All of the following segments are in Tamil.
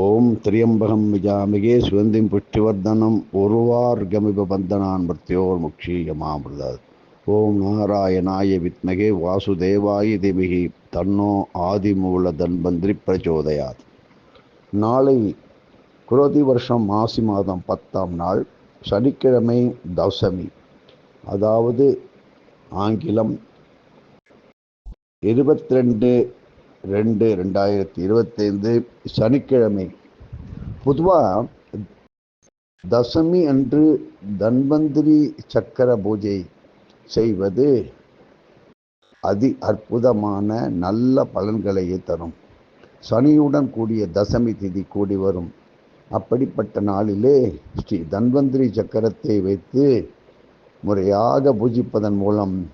ஓம் திரியம்பகம் விஜாமிகே சுகந்திம் புஷ்டிவர்தனம் உருவார்கமிப பந்தனான் மிருத்யோர் முக்ஷீயமாமிருதாத் ஓம் நாராயணாய வித்மகே வாசுதேவாய திமிகி தன்னோ ஆதிமூல தன்பந்திரி பிரச்சோதயாத். நாளை குரோதி வருஷம் மாசி மாதம் பத்தாம் நாள் சனிக்கிழமை தசமி. அதாவது ஆங்கிலம் இருபத்தி ரெண்டு ரெண்டு ரெண்டாயிரத்தி இருபத்தைந்து சனிக்கிழமை. பொதுவாக தசமி அன்று தன்வந்திரி சக்கர பூஜை செய்வது அதி அற்புதமான நல்ல பலன்களையே தரும். சனியுடன் கூடிய தசமி திதி கூடி வரும். அப்படிப்பட்ட நாளிலே ஸ்ரீ தன்வந்திரி சக்கரத்தை வைத்து முறையாக பூஜிப்பதன் மூலம்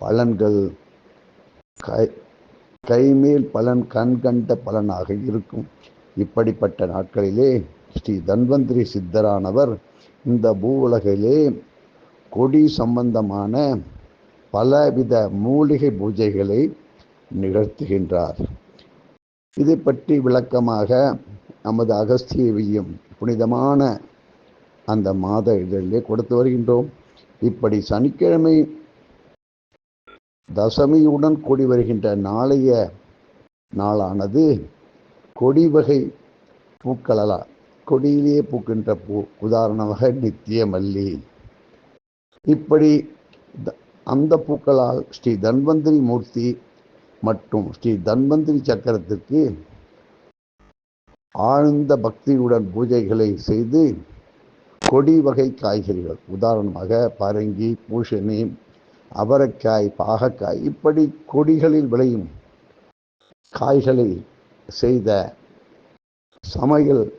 பலன்கள் கை கைமேல் பலன் கண் கண்ட பலனாக இருக்கும். இப்படிப்பட்ட நாட்களிலே ஸ்ரீ தன்வந்திரி சித்தரானவர் இந்த பூ உலகிலே கொடி சம்பந்தமான பலவித மூலிகை பூஜைகளை நிகழ்த்துகின்றார். இதை பற்றி விளக்கமாக நமது அகஸ்தியவியும் புனிதமான அந்த மாத இதழிலே கொடுத்து வருகின்றோம். இப்படி சனிக்கிழமை தசமியுடன் கூடி வருகின்ற நாளைய நாளானது கொடி வகை பூக்களலா? கொடியிலேயே பூக்கின்ற பூ உதாரணமாக நித்திய மல்லி. இப்படி அந்த பூக்களால் ஸ்ரீ தன்வந்திரி மூர்த்தி மற்றும் ஸ்ரீ தன்வந்திரி சக்கரத்திற்கு ஆழ்ந்த பக்தியுடன் பூஜைகளை செய்து கொடி வகை காய்கறிகள் உதாரணமாக பரங்கி பூஷணி அவரைக்காய் பாகக்காய் இப்படி கொடிகளில் விளையும் காய்களை செய்த சமையல்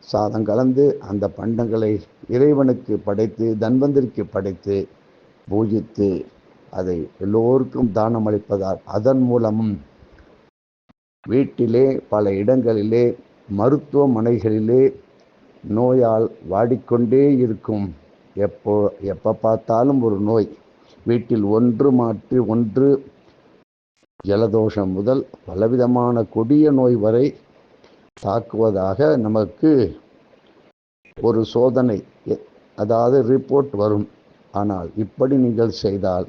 சாதம் கலந்து அந்த பண்டங்களை இறைவனுக்கு படைத்து தன்வந்திரிக்கு படைத்து பூஜித்து அதை எல்லோருக்கும் தானம் அளிப்பதால் அதன் மூலமும் வீட்டிலே பல இடங்களிலே மருத்துவமனைகளிலே நோயால் வாடிக்கொண்டே இருக்கும். எப்போ எப்போ பார்த்தாலும் ஒரு நோய். வீட்டில் ஒன்று மாற்றி ஒன்று ஜலதோஷம் முதல் பலவிதமான கொடிய நோய் வரை தாக்குவதாக நமக்கு ஒரு சோதனை அதாவது ரிப்போர்ட் வரும். ஆனால் இப்படி நீங்கள் செய்தால்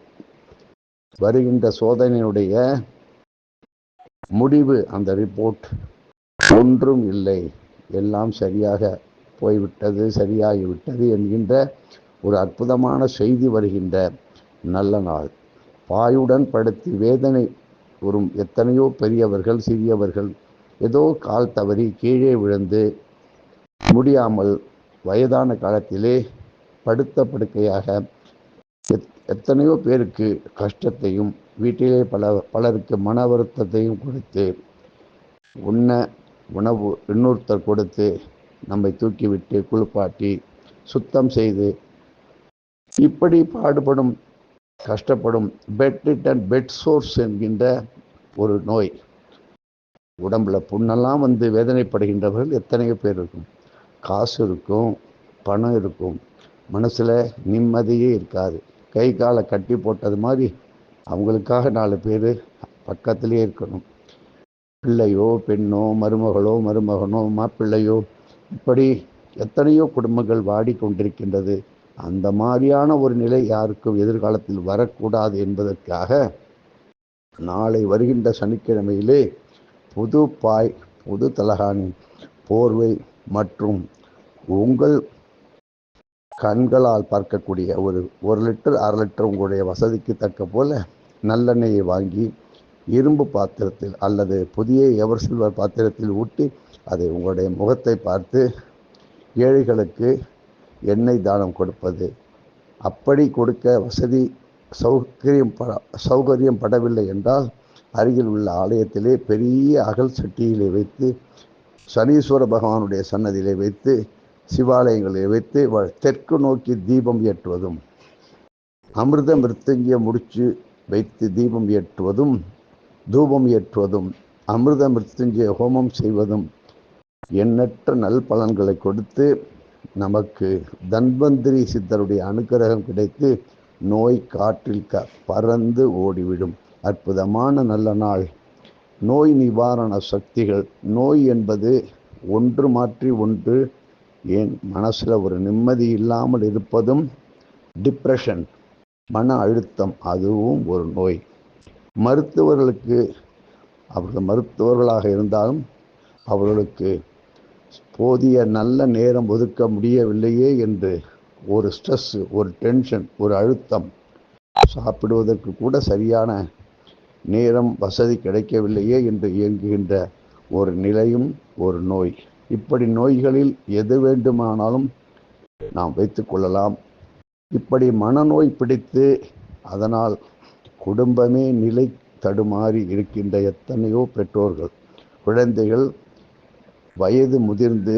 வருகின்ற சோதனையுடைய முடிவு அந்த ரிப்போர்ட் ஒன்றும் இல்லை. எல்லாம் சரியாக போய்விட்டது சரியாகிவிட்டது என்கின்ற ஒரு அற்புதமான செய்தி வருகின்ற நல்ல நாள். பாயுடன் படுத்தி வேதனை வரும் எத்தனையோ பெரியவர்கள் சிறியவர்கள் ஏதோ கால் தவறி கீழே விழுந்து முடியாமல் வயதான காலத்திலே படுத்த படுக்கையாக எத்தனையோ பேருக்கு கஷ்டத்தையும் வீட்டிலே பல பலருக்கு மன வருத்தத்தையும் கொடுத்து உண்ண உணவு இன்னொருத்தர் கொடுத்து நம்மை தூக்கிவிட்டு குளிப்பாட்டி சுத்தம் செய்து இப்படி பாடுபடும் கஷ்டப்படும் பெட் ரிட்டன் பெட் சோர்ஸ் என்கின்ற ஒரு நோய். உடம்புல புண்ணெல்லாம் வந்து வேதனைப்படுகின்றவர்கள் எத்தனையோ பேர் இருக்கும். காசு இருக்கும் பணம் இருக்கும். மனசில் நிம்மதியே இருக்காது. கை காலை கட்டி போட்டது மாதிரி அவங்களுக்காக நாலு பேர் பக்கத்திலே இருக்கணும். பிள்ளையோ பெண்ணோ மருமகளோ மருமகனோ மாப்பிள்ளையோ இப்படி எத்தனையோ குடும்பங்கள் வாடிக்கொண்டிருக்கின்றது. அந்த மாதிரியான ஒரு நிலை யாருக்கும் எதிர்காலத்தில் வரக்கூடாது என்பதற்காக நாளை வருகின்ற சனிக்கிழமையிலே புது பாய் புது தலகாணி போர்வை மற்றும் உங்கள் கண்களால் பார்க்கக்கூடிய ஒரு ஒரு லிட்டர் அரை லிட்டர் உங்களுடைய வசதிக்கு தக்க போல நல்லெண்ணெயை வாங்கி இரும்பு பாத்திரத்தில் அல்லது புதிய எவர் சில்வர் பாத்திரத்தில் ஊட்டி அதை உங்களுடைய முகத்தை பார்த்து ஏழைகளுக்கு எண்ணெய் தானம் கொடுப்பது. அப்படி கொடுக்க வசதி சௌகரியம் பட சௌகரியம் படவில்லை என்றால் அருகில் உள்ள ஆலயத்திலே பெரிய அகல் சட்டியிலே வைத்து சனீஸ்வர பகவானுடைய சன்னதியிலே வைத்து சிவாலயங்களை வைத்து தெற்கு நோக்கி தீபம் ஏற்றுவதும் அமிர்த மிருத்தங்கிய முடிச்சு வைத்து தீபம் ஏற்றுவதும் தூபம் ஏற்றுவதும் அமிர்த மிருத்துஞ்சய ஹோமம் செய்வதும் எண்ணற்ற நல் பலன்களை கொடுத்து நமக்கு தன்வந்திரி சித்தருடைய அனுக்கிரகம் கிடைத்து நோய் காற்றில் க பறந்து ஓடிவிடும். அற்புதமான நல்ல நாள். நோய் நிவாரண சக்திகள். நோய் என்பது ஒன்று மாற்றி ஒன்று. ஏன்? மனசில் ஒரு நிம்மதி இல்லாமல் இருப்பதும் டிப்ரெஷன் மன அழுத்தம் அதுவும் ஒரு நோய். மருத்துவர்களுக்கு அவர்கள் மருத்துவர்களாக இருந்தாலும் அவர்களுக்கு போதிய நல்ல நேரம் ஒதுக்க முடியவில்லையே என்று ஒரு ஸ்ட்ரெஸ் ஒரு டென்ஷன் ஒரு அழுத்தம் சாப்பிடுவதற்கு கூட சரியான நேரம் வசதி கிடைக்கவில்லையே என்று இயங்குகின்ற ஒரு நிலையும் ஒரு நோய். இப்படி நோய்களில் எது வேண்டுமானாலும் நாம் வைத்துக்கொள்ளலாம் இப்படி மனநோய் பிடித்து அதனால் குடும்பமே நிலை தடுமாறி இருக்கின்ற எத்தனையோ பெற்றோர்கள் குழந்தைகள் வயது முதிர்ந்து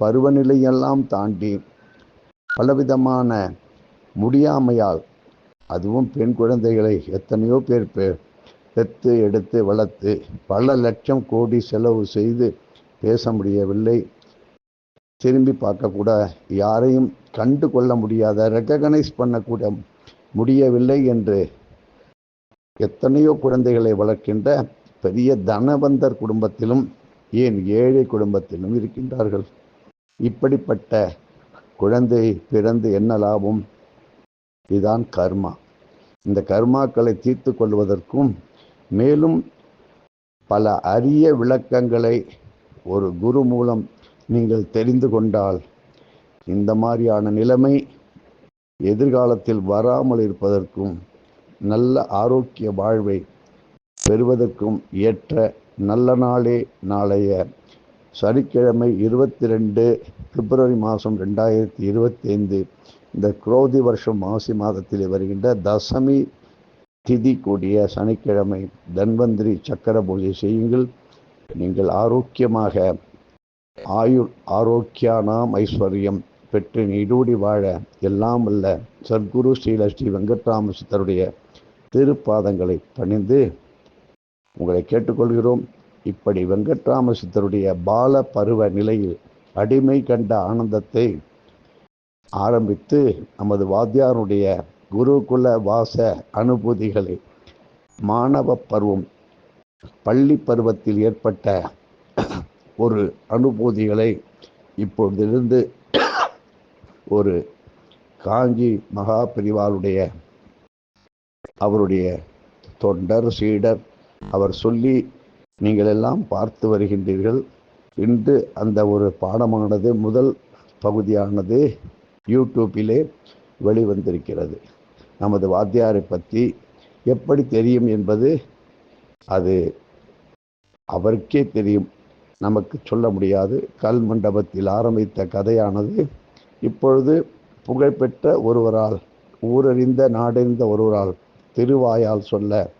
பருவநிலையெல்லாம் தாண்டி பலவிதமான முடியாமையால் அதுவும் பெண் குழந்தைகளை எத்தனையோ பேர் பெற்று எடுத்து வளர்த்து பல லட்சம் கோடி செலவு செய்து பேச முடியவில்லை. திரும்பி பார்க்கக்கூட யாரையும் கண்டு கொள்ள முடியாத ரெக்ககனைஸ் பண்ணக்கூட முடியவில்லை என்று எத்தனையோ குழந்தைகளை வளர்க்கின்ற பெரிய தனவந்தர் குடும்பத்திலும் ஏன் ஏழை குடும்பத்திலும் இருக்கின்றார்கள்? இப்படிப்பட்ட குழந்தை பிறந்து என்ன லாபம்? இதுதான் கர்மா. இந்த கர்மாக்களை தீர்த்து கொள்வதற்கும் மேலும் பல அரிய விளக்கங்களை ஒரு குரு மூலம் நீங்கள் தெரிந்து கொண்டால் இந்த மாதிரியான நிலைமை எதிர்காலத்தில் வராமல் இருப்பதற்கும் நல்ல ஆரோக்கிய வாழ்வை பெறுவதற்கும் ஏற்ற நல்ல நாளே நாளைய. சனிக்கிழமை இருபத்தி ரெண்டு பிப்ரவரி மாதம் ரெண்டாயிரத்தி இருபத்தி ஐந்து இந்த குரோதி வருஷம் மாசி மாதத்தில் வருகின்ற தசமி திதி கூடிய சனிக்கிழமை. தன்வந்திரி சக்கர பூஜை செய்யுங்கள். நீங்கள் ஆரோக்கியமாக ஆயுள் ஆரோக்கியானாம் ஐஸ்வர்யம் பெற்று நீடூடி வாழ எல்லாம் அல்ல சத்குரு ஸ்ரீல ஸ்ரீ வெங்கட்ராம சித்தருடைய திருப்பாதங்களை பணிந்து உங்களை கேட்டுக்கொள்கிறோம். இப்படி வெங்கட்ராம சித்தருடைய பால பருவ நிலையில் அடிமை கண்ட ஆனந்தத்தை ஆரம்பித்து நமது வாத்தியாருடைய குருகுல வாச அனுபூதிகளை மாணவ பருவம் பள்ளி பருவத்தில் ஏற்பட்ட ஒரு அனுபூதிகளை இப்பொழுதிருந்து ஒரு காஞ்சி மகா பிரிவாளுடைய அவருடைய தொண்டர் சீடர் அவர் சொல்லி நீங்கள் எல்லாம் பார்த்து வருகின்றீர்கள். இன்று அந்த ஒரு பாடமானது முதல் பகுதியானது யூடியூப்பிலே வெளிவந்திருக்கிறது. நமது வாத்தியாரை பற்றி எப்படி தெரியும் என்பது அது அவருக்கே தெரியும். நமக்கு சொல்ல முடியாது. கல் மண்டபத்தில் ஆரம்பித்த கதையானது இப்பொழுது புகழ்பெற்ற ஒருவரால் ஊரறிந்த நாடறிந்த ஒருவரால் திருவாயால் சொல்ல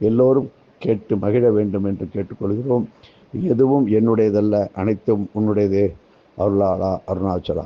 எல்லோரும் கேட்டு மகிழ வேண்டும் என்று கேட்டுக்கொள்கிறோம். எதுவும் என்னுடையதல்ல அனைத்தும் உன்னுடையதே. அருளாளா அருணாச்சலா.